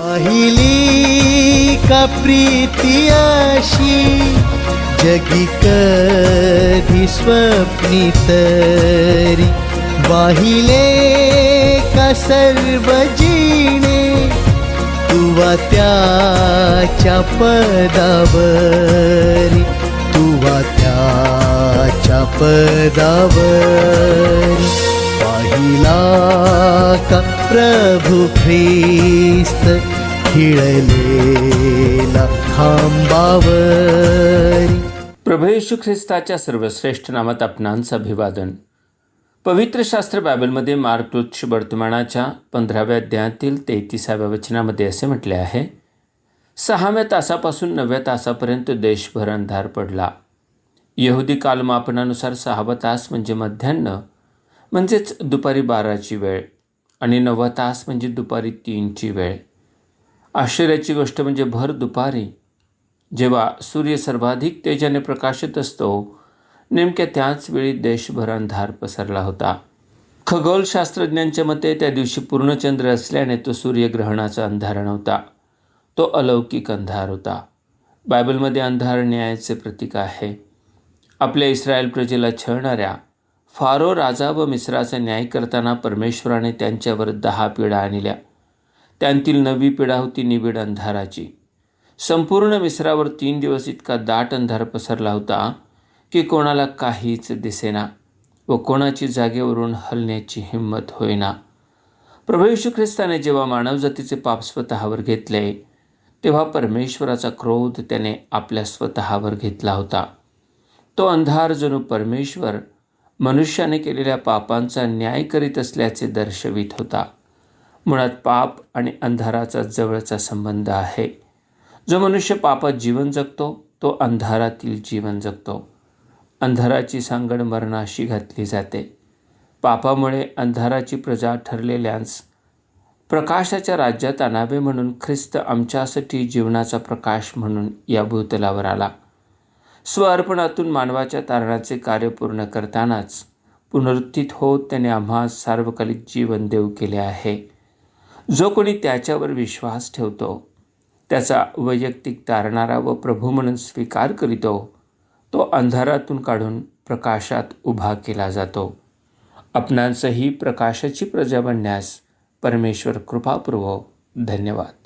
पाहिली का प्रीती अशी जगी कधी स्वप्नी तरी. वाहिले का सर्व जिणे तुवा त्याच्या पदावरी. तुवा त्याच्या पदावरी. पाहिला का प्रभु ख्रिस्त खिळलेला खांबावरी. प्रभू येशू ख्रिस्ताच्या सर्वश्रेष्ठ नामात आपणांचं अभिवादन. पवित्र शास्त्र बायबलमध्ये मार्क वर्तमानाच्या पंधराव्या अध्यायातील तेहतीसाव्या वचनामध्ये असे म्हटले आहे सहाव्या तासापासून नवव्या तासापर्यंत देशभर अंधार पडला. यहुदी कालमापनानुसार सहावा तास म्हणजे मध्यान्न म्हणजेच दुपारी बाराची वेळ आणि नववा तास म्हणजे दुपारी तीनची वेळ. आश्चर्याची गोष्ट म्हणजे भर दुपारी जेव्हा सूर्य सर्वाधिक तेजाने प्रकाशित असतो नेमक्या त्याच वेळी देशभर अंधार पसरला होता. खगोलशास्त्रज्ञांच्या मते त्या दिवशी पूर्णचंद्र असल्याने तो सूर्यग्रहणाचा अंधार नव्हता तो अलौकिक अंधार होता. बायबलमध्ये अंधार न्यायाचे प्रतीक आहे. आपल्या इस्रायल प्रजेला छळणाऱ्या फारो राजा व मिस्राचा न्याय करताना परमेश्वराने त्यांच्यावर दहा पिढा आणल्या. त्यांतील नवी पिढा होती निबिड अंधाराची. संपूर्ण मिस्रावर तीन दिवस इतका दाट अंधार पसरला होता की कोणाला काहीच दिसेना व कोणाची जागेवरून हलण्याची हिंमत होईना. प्रभू ख्रिस्ताने जेव्हा मानवजातीचे पाप स्वतःवर घेतले तेव्हा परमेश्वराचा क्रोध त्याने आपल्या स्वतःवर घेतला होता. तो अंधार जणू परमेश्वर मनुष्याने केलेल्या पापांचा न्याय करीत असल्याचे दर्शवित होता. मुळात पाप आणि अंधाराचा जवळचा संबंध आहे. जो मनुष्य पापात जीवन जगतो तो अंधारातील जीवन जगतो. अंधाराची सांगड मरणाशी घातली जाते. पापामुळे अंधाराची प्रजा ठरलेल्यांस प्रकाशाच्या राज्यात आणावे म्हणून ख्रिस्त आमच्यासाठी जीवनाचा प्रकाश म्हणून या भूतलावर आला. स्वअर्पणातून मानवाच्या तारणाचे कार्य पूर्ण करतानाच पुनरुत्थित होत त्याने आम्हा सार्वकालिक जीवन देऊ केले आहे. जो कोणी त्याच्यावर विश्वास ठेवतो त्याचा वैयक्तिक तारणारा व प्रभू म्हणून स्वीकार करीतो तो अंधारातून काढून प्रकाशात उभा केला जातो. आपणांचंही प्रकाशाची प्रजा बनण्यास परमेश्वर कृपापूर्व धन्यवाद.